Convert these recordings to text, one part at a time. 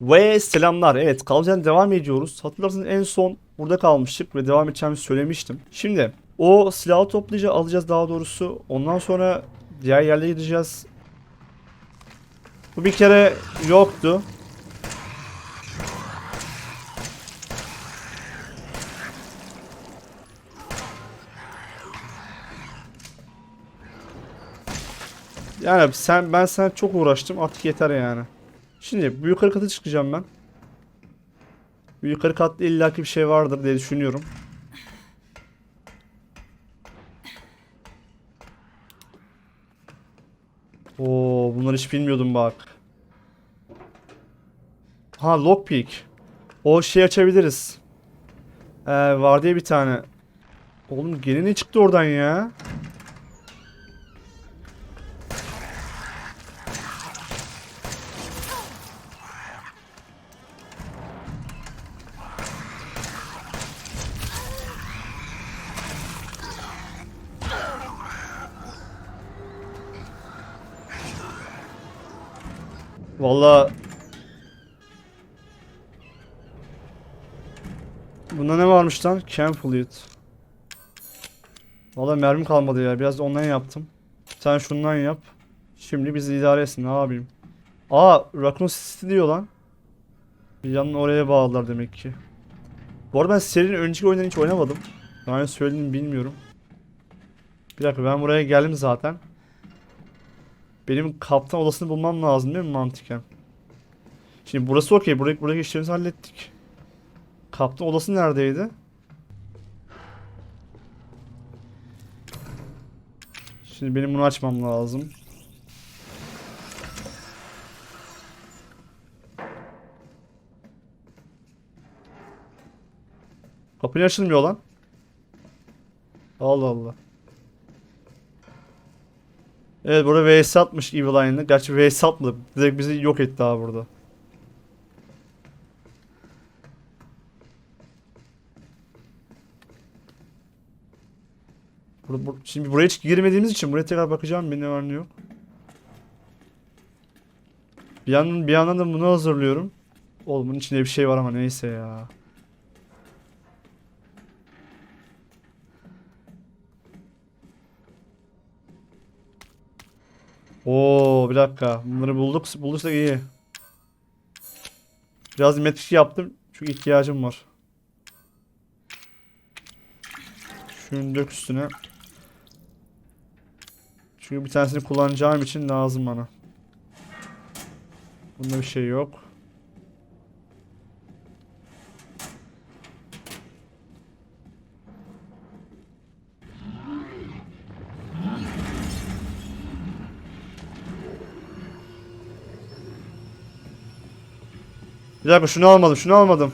Ve selamlar. Evet kalacağına devam ediyoruz. Hatırlarsınız en son burada kalmıştık ve devam edeceğimizi söylemiştim. Şimdi o silahı toplayacağız, alacağız daha doğrusu. Ondan sonra diğer yerlere gideceğiz. Bu bir kere yoktu. Yani sen ben sana çok uğraştım artık yeter yani. Şimdi bu yukarı kata çıkacağım ben. Bu yukarı katta illaki bir şey vardır diye düşünüyorum. Oo, bunları hiç bilmiyordum bak. Ha lockpick. O şey açabiliriz. Ee, var diye bir tane. Oğlum gene ne çıktı oradan ya? Valla Bunda ne varmış lan? Camp fluid. Valla mermi kalmadı ya. Biraz da ondan yaptım. Sen şundan yap. Şimdi bizi idare etsin. Yapayım? Aa, Raccoon City diyor lan. Bir yandan oraya bağladılar demek ki. Bu arada ben serinin önceki oyunlarını hiç oynamadım. Önce söylediğimi bilmiyorum. Bir dakika ben buraya geldim zaten. Benim kaptan odasını bulmam lazım değil mi mantıken? Şimdi burası okey. Buradaki, buradaki işlerimizi hallettik. Kaptan odası neredeydi? Şimdi benim bunu açmam lazım. Kapı açılmıyor lan? Allah Allah. Evet burada vs atmış Evil Eye'ını. Gerçi vs atmadı. Direkt bizi yok etti abi burada. Bur- bur- şimdi buraya hiç girmediğimiz için buraya tekrar bakacağım bir ne var ne yok. Bir yandan, bir yandan da bunu hazırlıyorum. Oğlum bunun içinde bir şey var ama neyse ya. Oo bir dakika. Bunları bulduk. Bulduysak iyi. Biraz metrik yaptım. Çünkü ihtiyacım var. Şunu dök üstüne. Çünkü bir tanesini kullanacağım için lazım bana. Bunda bir şey yok. Bir dakika şunu almadım, şunu almadım.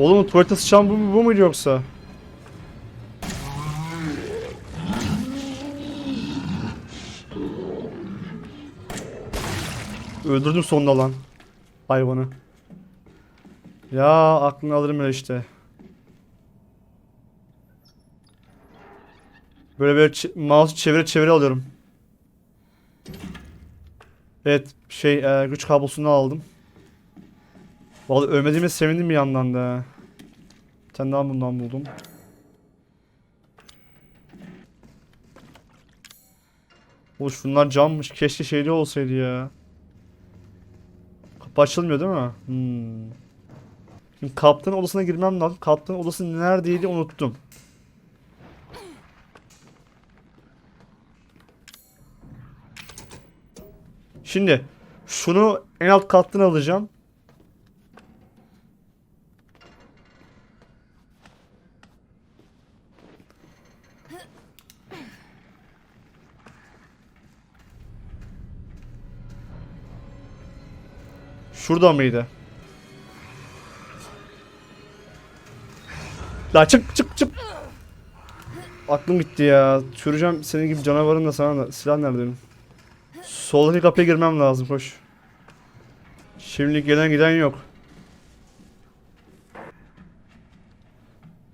Oğlum tuvalete sıçan bu, bu muydu yoksa? Öldürdüm sonunda lan. Hayvanı. Ya aklını alırım öyle işte. Böyle böyle mouse'u çevire çevire alıyorum. Evet şey e, güç kablosunu aldım. Vallahi ölmediğime sevindim bir yandan da. Bir tane daha bundan buldum. O şunlar cammış. Keşke şeyli olsaydı ya. Kapı açılmıyor değil mi? Hmm. Şimdi kaptanın odasına girmem lazım. Kaptanın odası neredeydi unuttum. Şimdi şunu en alt kattan alacağım. Şurada mıydı? La çık çık çık. Aklım gitti ya. Süreceğim senin gibi canavarın da sana da. Silah nerede benim? Soldaki kapıya girmem lazım koş. Şimdilik gelen giden yok.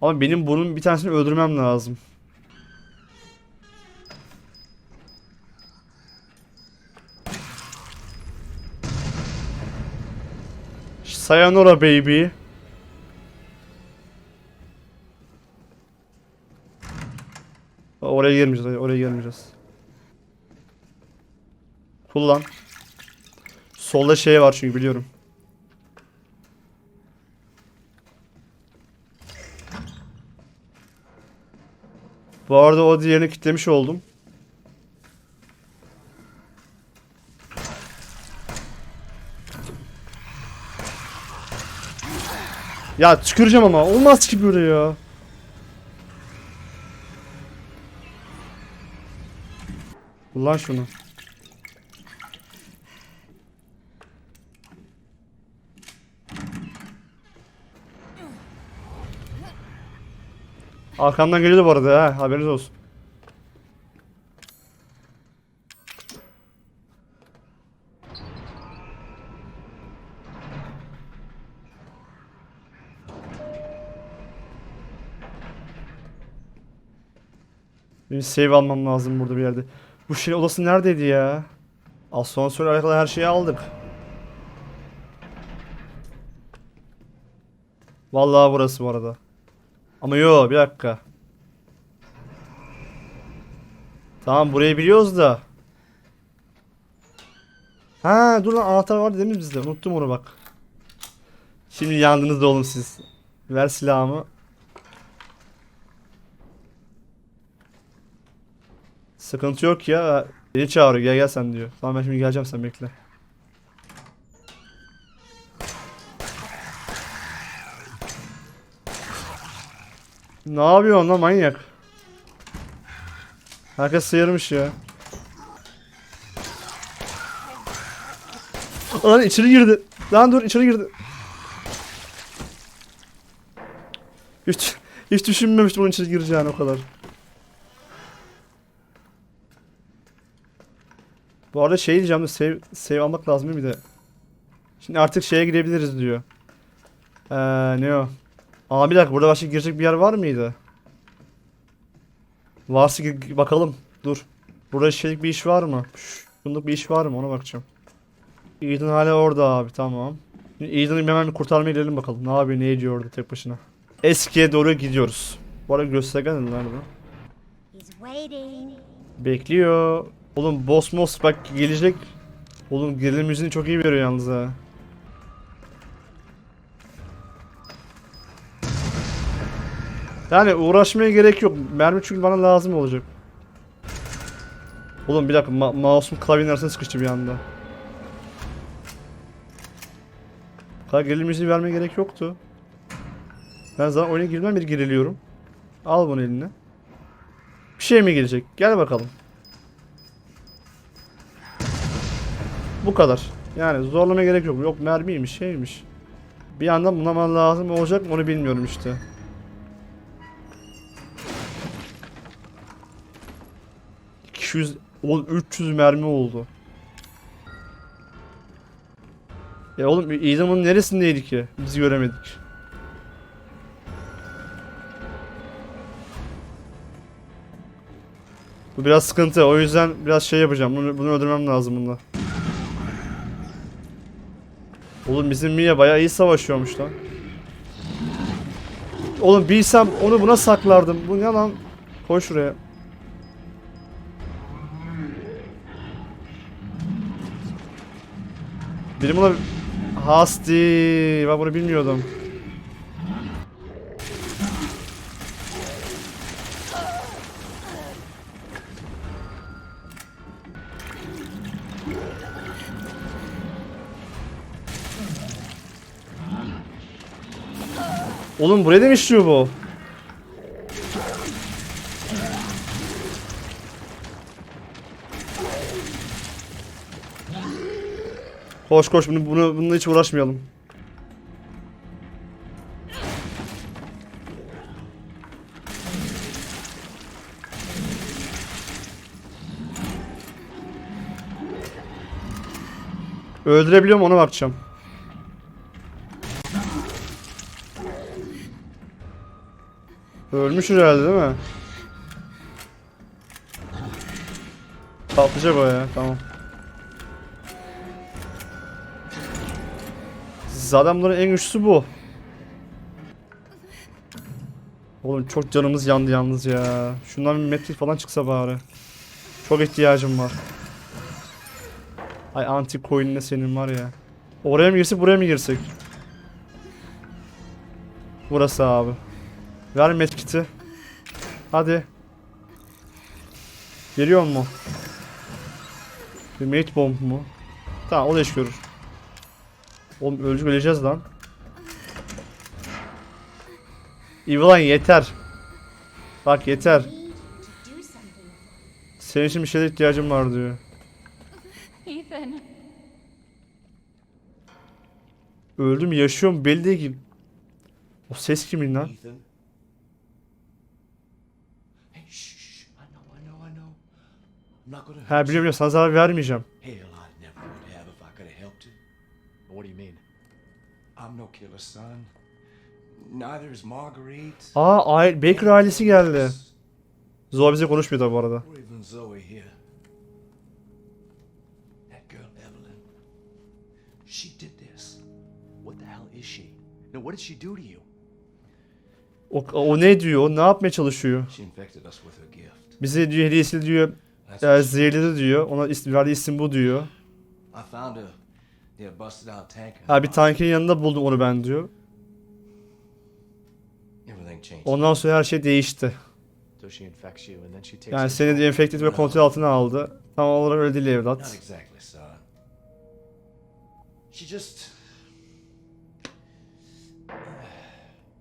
Ama benim bunun bir tanesini öldürmem lazım. Sayonara baby. Oraya girmeyeceğiz. Oraya girmeyeceğiz. Kullan. Solda şey var çünkü biliyorum. Bu arada o diğerini kitlemiş oldum. Ya tüküreceğim ama olmaz ki böyle ya. Kullan şunu. Arkamdan geliyordu bu arada ha haberiniz olsun. Benim save almam lazım burada bir yerde. Bu şey odası neredeydi ya? Asansörle alakalı her şeyi aldık. Vallahi burası bu arada. Ama yo bir dakika. Tamam burayı biliyoruz da. Ha dur lan anahtar vardı değil mi bizde? Unuttum onu bak. Şimdi yandınız da oğlum siz. Ver silahımı. Sıkıntı yok ya. Beni çağırıyor gel gel sen diyor. Tamam ben şimdi geleceğim sen bekle. Ne yapıyorsun lan manyak? Herkes sıyırmış ya. Lan içeri girdi. Lan dur içeri girdi. Hiç, hiç düşünmemiştim onun içeri gireceğini o kadar. Bu arada şey diyeceğim de save, save almak lazım bir de? Şimdi artık şeye girebiliriz diyor. Ee, ne o? Aa bir dakika burada başka girecek bir yer var mıydı? Varsa bakalım. Dur. Burada şeylik bir iş var mı? Şunluk bir iş var mı ona bakacağım. Ethan hala orada abi tamam. Şimdi hemen bir kurtarmaya gidelim bakalım. Ne yapıyor ne ediyor orada tek başına. Eskiye doğru gidiyoruz. Bu arada göstergen nerede? Bekliyor. Oğlum boss boss bak gelecek. Oğlum gerilim müziğini çok iyi veriyor yalnız ha. Yani uğraşmaya gerek yok. Mermi çünkü bana lazım olacak. Oğlum bir dakika ma mouse'um klavyenin arasına sıkıştı bir anda. Kadar gerilim müziği vermeye gerek yoktu. Ben zaten oyuna girmem bir geriliyorum. Al bunu eline. Bir şey mi gelecek? Gel bakalım. Bu kadar. Yani zorlamaya gerek yok. Yok mermiymiş şeymiş. Bir yandan bana lazım olacak mı onu bilmiyorum işte. ...200... Oğlum 300 mermi oldu. Ya oğlum İdam'ın neresindeydi ki? Biz göremedik. Bu biraz sıkıntı. O yüzden biraz şey yapacağım. Bunu, bunu öldürmem lazım bunda. Oğlum bizim Mia bayağı iyi savaşıyormuş lan. Oğlum bilsem onu buna saklardım. Bu ne lan? Koy şuraya. Biri buna... Hasti. Ben bunu bilmiyordum. Oğlum buraya da mı bu? Koş koş bunu, bunu bununla hiç uğraşmayalım. Öldürebiliyor mu ona bakacağım. Ölmüş herhalde değil mi? Patlayacak o ya tamam. Zaten bunların en güçlüsü bu. Oğlum çok canımız yandı yalnız ya. Şundan bir metrik falan çıksa bari. Çok ihtiyacım var. Ay anti coin'ine senin var ya. Oraya mı girsek buraya mı girsek? Burası abi. Ver medkit'i. Hadi. Geliyor mu? Bir mate bomb mu? Tamam o da iş görür. Oğlum ölecek öleceğiz lan. Evelyn yeter. Bak yeter. Senin için bir şeyler ihtiyacım var diyor. Ethan, Öldüm yaşıyorum belli değil ki. O ses kimin lan? Ethan. No killer, son. Neither is Marguerite. Aa aile, Baker ailesi geldi. Zoe bize konuşmuyor tabi bu arada. Or even Zoe here. That girl Evelyn. She did this. What the hell is she? No, what did she do to you? O, o ne diyor? O ne yapmaya çalışıyor? She infected us with her gift. Bize diyor hediyesi diyor. She- zehirledi diyor. Ona is, verdiği isim bu diyor. Ha bir tankın yanında buldum onu ben diyor. Ondan sonra her şey değişti. Yani seni de enfekte ve kontrol altına aldı. Tam olarak öyle değil evlat. exactly, son. She just.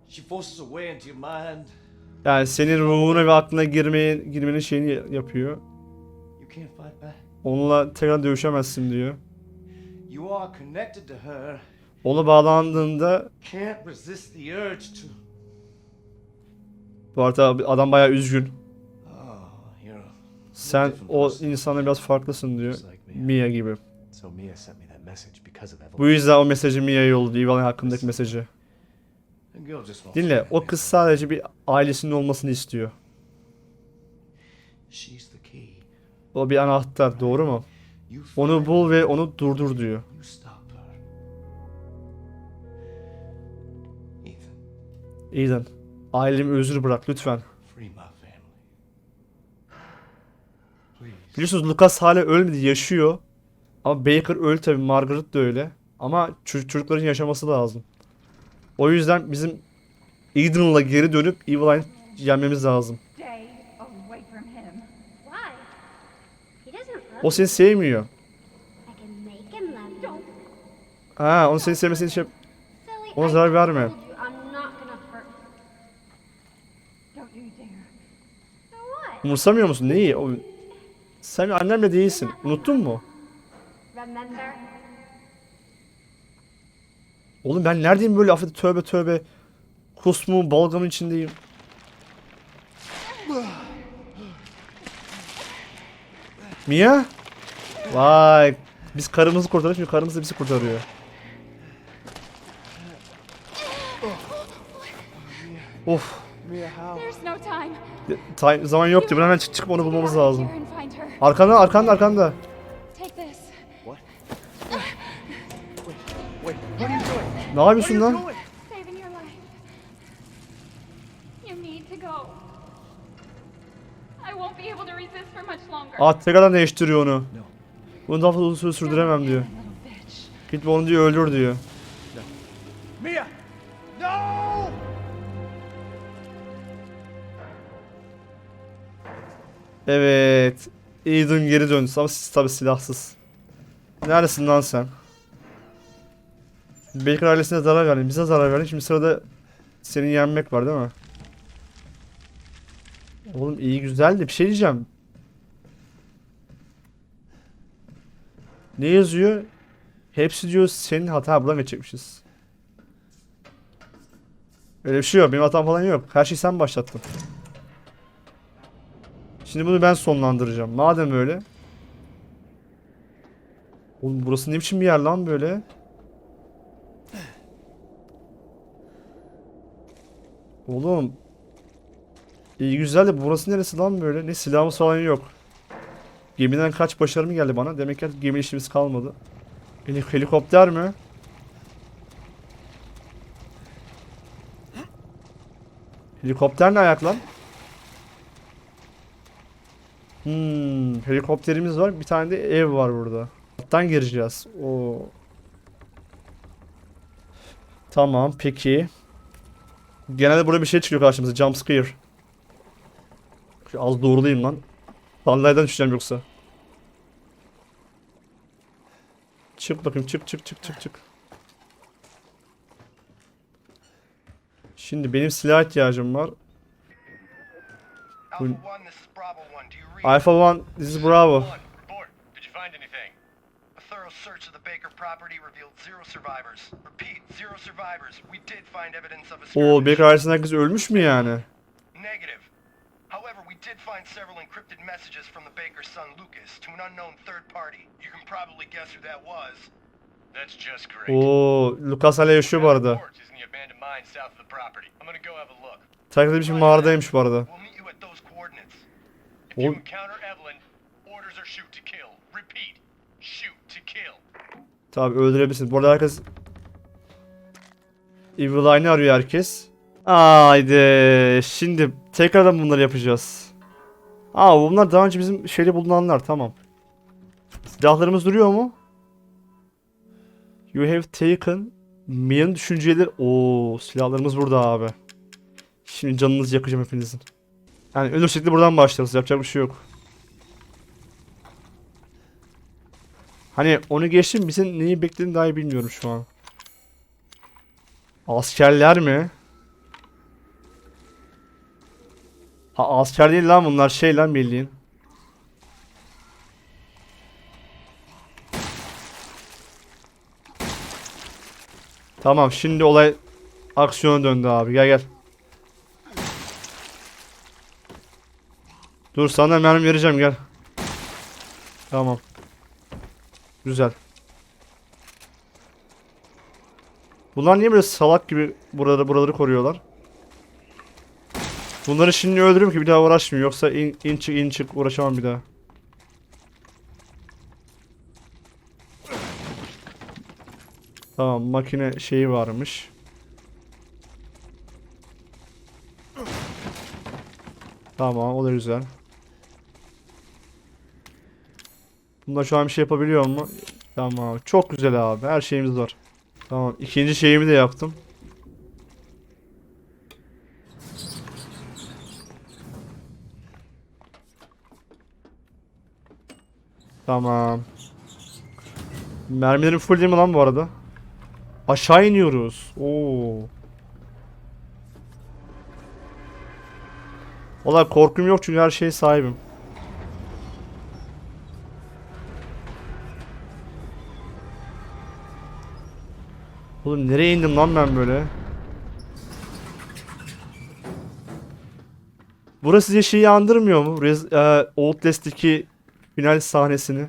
She forces her way into your mind. Yani senin ruhuna ve aklına girmeye, girmenin şeyini yapıyor. Onunla tekrar dövüşemezsin diyor. You are connected to her. Ona bağlandığında Can't resist the urge to. bu arada adam bayağı üzgün. Oh, Sen o insana biraz farklısın diyor. Mia gibi. Bu yüzden o mesajı Mia'ya yolladı. Evelyn hakkındaki mesajı. Dinle. O kız sadece bir ailesinin olmasını istiyor. O bir anahtar. Doğru mu? Onu bul ve onu durdur diyor. Ethan. Ailemi özür bırak lütfen. Biliyorsunuz Lucas hala ölmedi. Yaşıyor. Ama Baker öldü tabii. Margaret de öyle. Ama çocuk- çocukların yaşaması lazım. O yüzden bizim Ethan'la geri dönüp Evelyn'i yenmemiz lazım. O seni sevmiyor. Ha, onu seni sevmesini şey... Ona zarar verme. Umursamıyor musun? Neyi? O... Sen annemle değilsin. Unuttun mu? Oğlum ben neredeyim böyle affet tövbe tövbe. Kusmu balgamın içindeyim. Mia? Vay. Biz karımızı kurtardık şimdi karımız da bizi kurtarıyor. Of. Time. Zaman yok diyor. Hemen çık çıkıp onu bulmamız lazım. Arkanda arkanda arkanda. Ne yapıyorsun lan? you doing? Saving your life. You need to go. I won't be able to resist for much longer. Aa tekrardan değiştiriyor onu. Bunu daha fazla uzun süre sürdüremem diyor. Git onu diyor öldür diyor. Mia! No! Evet. Aiden geri döndü ama siz tabi silahsız. Neredesin lan sen? Baker ailesine zarar verdin. Bize zarar verdin. Şimdi sırada seni yenmek var değil mi? Oğlum iyi güzel de bir şey diyeceğim. Ne yazıyor? Hepsi diyor senin hata buradan geçecekmişiz. Öyle bir şey yok. Benim hatam falan yok. Her şeyi sen başlattın. Şimdi bunu ben sonlandıracağım. Madem öyle. Oğlum burası ne biçim bir yer lan böyle? Oğlum. İyi güzel de burası neresi lan böyle? Ne silahımız falan yok. Gemiden kaç başarımı geldi bana. Demek ki gemi işimiz kalmadı. Heli- Helikopter mi? Helikopter ne ayak lan? Hmm, helikopterimiz var. Bir tane de ev var burada. Alttan gireceğiz. O. Tamam, peki. Genelde burada bir şey çıkıyor karşımıza. Jump scare. Az doğrulayayım lan. Sandalyeden düşeceğim yoksa. Çık bakayım çık çık çık çık çık. Şimdi benim silah ihtiyacım var. Read? Alpha One, this is Bravo. Search of the Baker property revealed zero survivors. Repeat, zero survivors. We did find evidence of a O skirmish. Baker ailesinden herkes ölmüş mü yani? Negative. However, we did find several encrypted messages from the Baker's son Lucas to an unknown third party. You can probably guess who that was. That's just great. Oo, Lucas hala yaşıyor bu arada. Takip bir şey mağaradaymış bu arada. We'll meet you at those coordinates. If you Oğlum- encounter Evelyn, orders are shoot to kill. Repeat, shoot to kill. Tabi öldürebilirsin. Bu arada herkes Evil Eye'ni arıyor herkes. Haydi. Şimdi tekrardan bunları yapacağız. Aa bunlar daha önce bizim şeyde bulunanlar tamam. Silahlarımız duruyor mu? You have taken Mia'nın düşünceleri. Oo silahlarımız burada abi. Şimdi canınızı yakacağım hepinizin. Yani ölürsek de buradan başlarız. Yapacak bir şey yok. Hani onu geçtim bizim neyi beklediğini daha iyi bilmiyorum şu an. Askerler mi? Ha asker değil lan bunlar şey lan bildiğin. Tamam şimdi olay aksiyona döndü abi gel gel. Dur sana mermi vereceğim gel. Tamam. Güzel. Bunlar niye böyle salak gibi buraları buraları koruyorlar? Bunları şimdi öldürürüm ki bir daha uğraşmayayım. Yoksa in, in çık in çık uğraşamam bir daha. Tamam makine şeyi varmış. Tamam o da güzel. Bunda şu an bir şey yapabiliyor mu? Tamam. Çok güzel abi. Her şeyimiz var. Tamam. ikinci şeyimi de yaptım. Tamam. Mermilerim full değil mi lan bu arada? Aşağı iniyoruz. Oo. Valla korkum yok çünkü her şeye sahibim. Oğlum nereye indim lan ben böyle? Burası size şeyi andırmıyor mu? Rez e, Outlast'teki final sahnesini.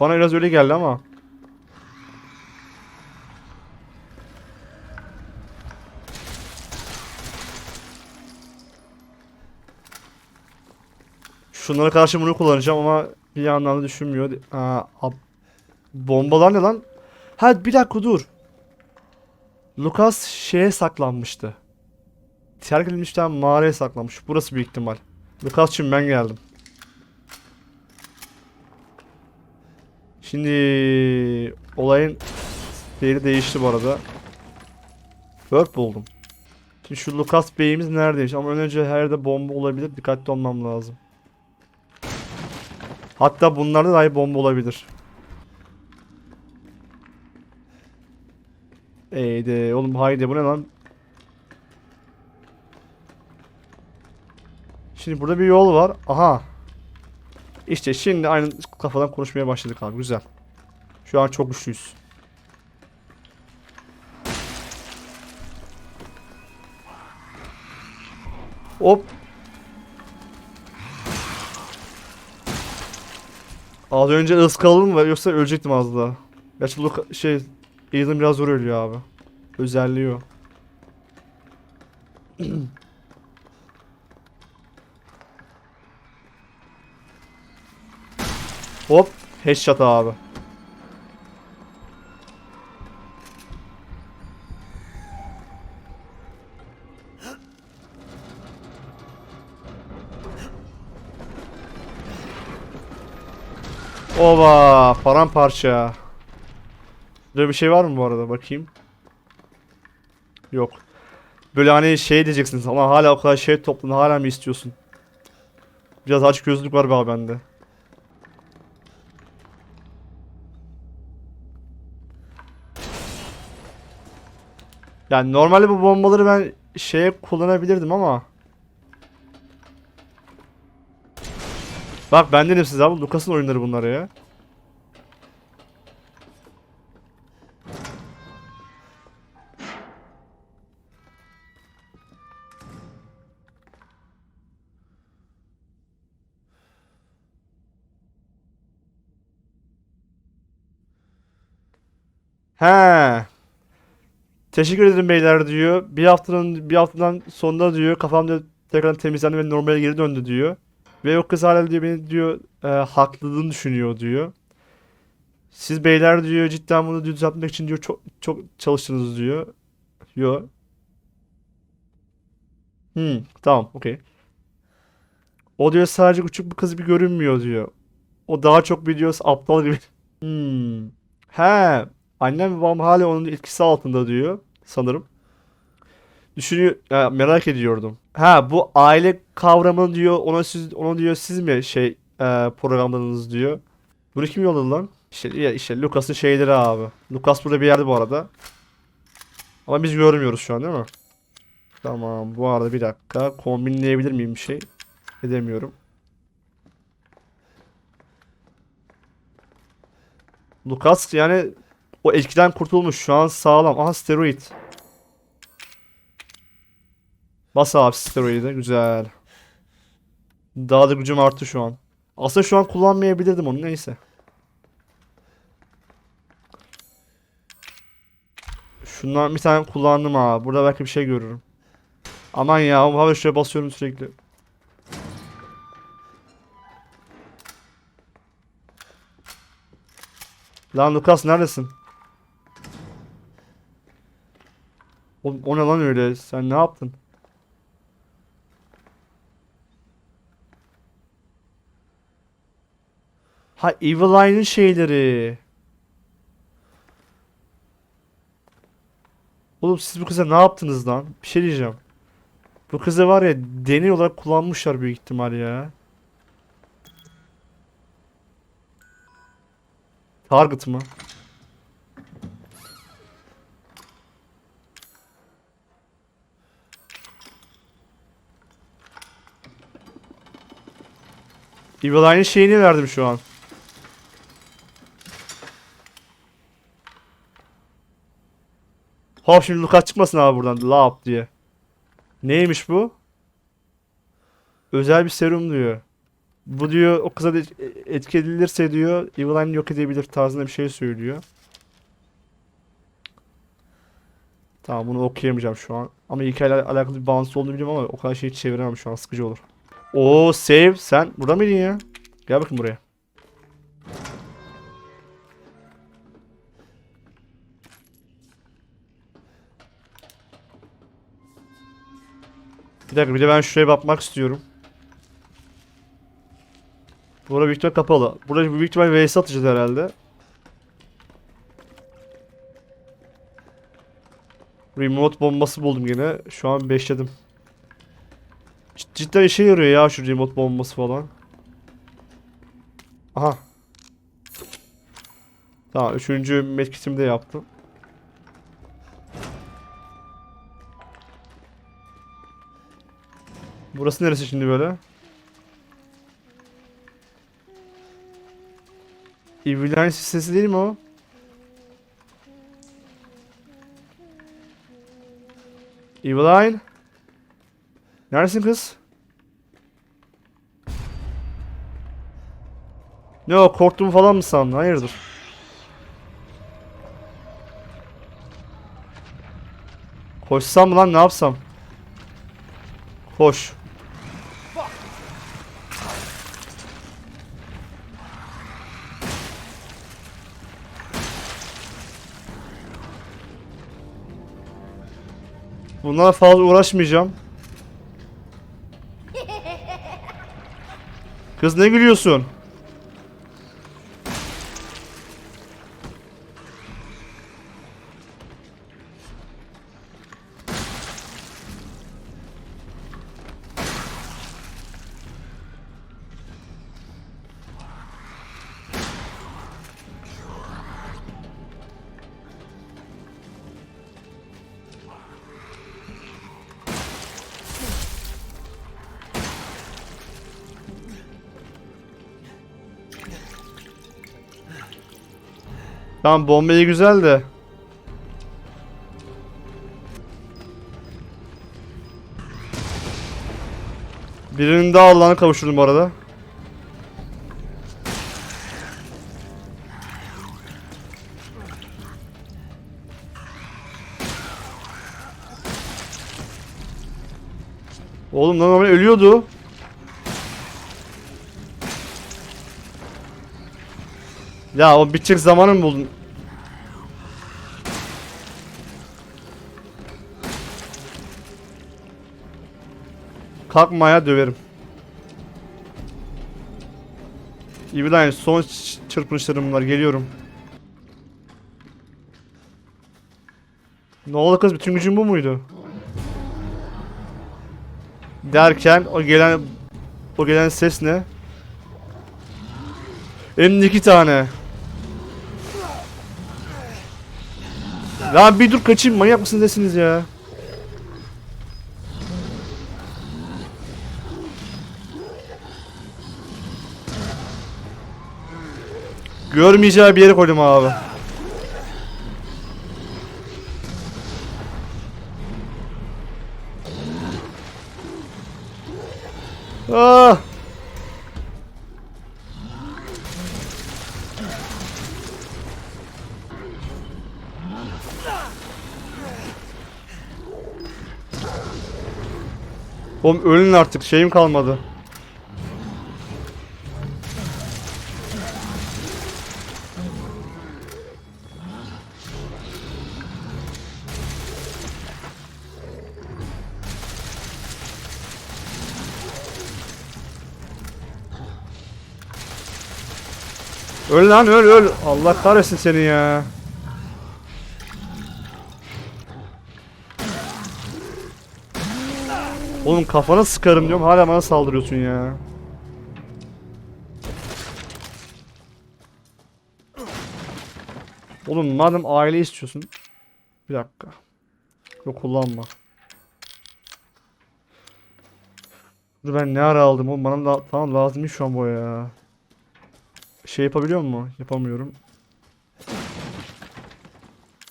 Bana biraz öyle geldi ama. Şunlara karşı bunu kullanacağım ama bir yandan da düşünmüyor. Aa, bombalar ne lan? Ha bir dakika dur. Lucas şeye saklanmıştı. Terk edilmiş bir tane mağaraya saklanmış. Burası büyük ihtimal. Lucas'cığım ben geldim. Şimdi olayın seyri değişti bu arada. Word buldum. Şimdi şu Lucas Bey'imiz neredeymiş ama önce her yerde bomba olabilir. Dikkatli olmam lazım. Hatta bunlarda dahi bomba olabilir. Eyde oğlum haydi bu ne lan? Şimdi burada bir yol var. Aha. İşte şimdi aynı kafadan konuşmaya başladık abi. Güzel. Şu an çok güçlüyüz. Hop. Az önce ıskaladım ve yoksa ölecektim az daha. Gerçi bu şey Aiden biraz zor ölüyor abi. Özelliği o. Hop. Headshot abi. Oba paramparça. Böyle bir şey var mı bu arada bakayım. Yok. Böyle hani şey diyeceksiniz ama hala o kadar şey topladın hala mı istiyorsun? Biraz aç gözlük var be abi bende. Yani normalde bu bombaları ben şeye kullanabilirdim ama Bak ben dedim size abi Lucas'ın oyunları bunlar ya. He. Teşekkür ederim beyler diyor. Bir haftanın bir haftadan sonunda diyor kafam diyor tekrar temizlendi ve normale geri döndü diyor. Ve o kız hala diyor beni diyor e, haklılığını düşünüyor diyor. Siz beyler diyor cidden bunu düzeltmek için diyor çok çok çalıştınız diyor. Yo. Hmm, tamam, okey. O diyor sadece küçük bir kız gibi görünmüyor diyor. O daha çok biliyor aptal gibi. Hmm. He, annem babam hala onun etkisi altında diyor sanırım. Düşünüyor, ya merak ediyordum. Ha bu aile kavramını diyor ona siz onu diyor siz mi şey e, programladınız diyor. Bunu kim yolladı lan? İşte ya işte Lucas'ın şeyleri abi. Lucas burada bir yerde bu arada. Ama biz görmüyoruz şu an değil mi? Tamam bu arada bir dakika kombinleyebilir miyim bir şey? Edemiyorum. Lucas yani o etkiden kurtulmuş şu an sağlam. Aha steroid. Bas abi steroidi. Güzel. Daha da gücüm arttı şu an. Aslında şu an kullanmayabilirdim onu neyse. Şundan bir tane kullandım abi. Burada belki bir şey görürüm. Aman ya hava şuraya basıyorum sürekli. Lan Lucas neredesin? O, o ne lan öyle? Sen ne yaptın? Ha Evil Eye'nin şeyleri. Oğlum siz bu kıza ne yaptınız lan? Bir şey diyeceğim. Bu kızı var ya deney olarak kullanmışlar büyük ihtimal ya. Target mı? Evil Eye'nin şeyini verdim şu an. Hop şimdi Lucas çıkmasın abi buradan. Lap diye. Neymiş bu? Özel bir serum diyor. Bu diyor o kıza etki edilirse diyor Evil Eye'ni yok edebilir tarzında bir şey söylüyor. Tamam bunu okuyamayacağım şu an. Ama hikayeyle alakalı bir bağlantısı olduğunu biliyorum ama o kadar şey çeviremem şu an sıkıcı olur. Oo save sen burada mıydın ya? Gel bakın buraya. Bir dakika bir de ben şuraya bakmak istiyorum. Burada büyük ihtimal kapalı. Burada büyük ihtimal vs atacağız herhalde. Remote bombası buldum yine. Şu an 5'ledim. Cid- Cidden işe yarıyor ya şu remote bombası falan. Aha. Tamam üçüncü medkitimi de yaptım. Burası neresi şimdi böyle? Evil sesi değil mi o? Evil Eye? Neredesin kız? Ne o korktuğumu falan mı sandın? Hayırdır? Koşsam mı lan ne yapsam? Koş. Bunlara fazla uğraşmayacağım. Kız ne gülüyorsun? Tamam bombayı güzel de. Birinin daha Allah'ına kavuşturdum bu arada. Oğlum lan normal ölüyordu. Ya o bitecek zamanı mı buldun? Kalkmaya döverim. İbrahim son çırpınışlarım var geliyorum. Ne oldu kız bütün gücün bu muydu? Derken o gelen o gelen ses ne? Elimde iki tane. Ya bir dur kaçayım manyak mısınız desiniz ya. Görmeyeceği bir yere koydum abi. Ah! Oğlum ölün artık şeyim kalmadı. Öl lan öl öl. Allah kahretsin seni ya. Oğlum kafana sıkarım diyorum hala bana saldırıyorsun ya. Oğlum madem aile istiyorsun. Bir dakika. Yok kullanma. Dur ben ne ara aldım oğlum bana da tamam lazım şu an bu ya. Şey yapabiliyor mu? Yapamıyorum.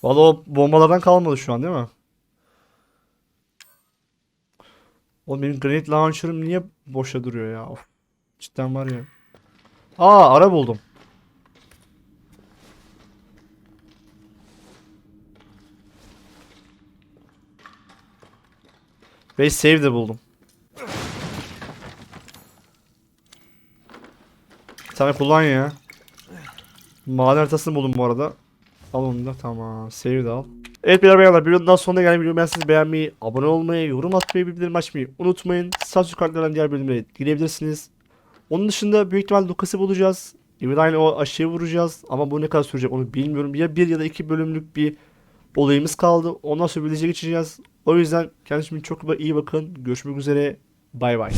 Valla o bombalardan kalmadı şu an değil mi? Oğlum benim granit launcher'ım niye boşa duruyor ya? Of. Cidden var ya. Aa ara buldum. Ve save de buldum. Tane kullan ya. Maden haritasını buldum bu arada. Al onu da tamam. Save de al. Evet beyler bayanlar bir videodan sonuna gelen videoyu beğenseniz beğenmeyi, abone olmayı, yorum atmayı, bildirim açmayı unutmayın. Sağ kartlardan diğer bölümleri dinleyebilirsiniz. Onun dışında büyük ihtimal Lucas'ı bulacağız. İbrahim'le o aşıya vuracağız. Ama bu ne kadar sürecek onu bilmiyorum. Ya bir ya da iki bölümlük bir olayımız kaldı. Ondan sonra bilece geçeceğiz. O yüzden kendinize çok iyi bakın. Görüşmek üzere. Bay bay.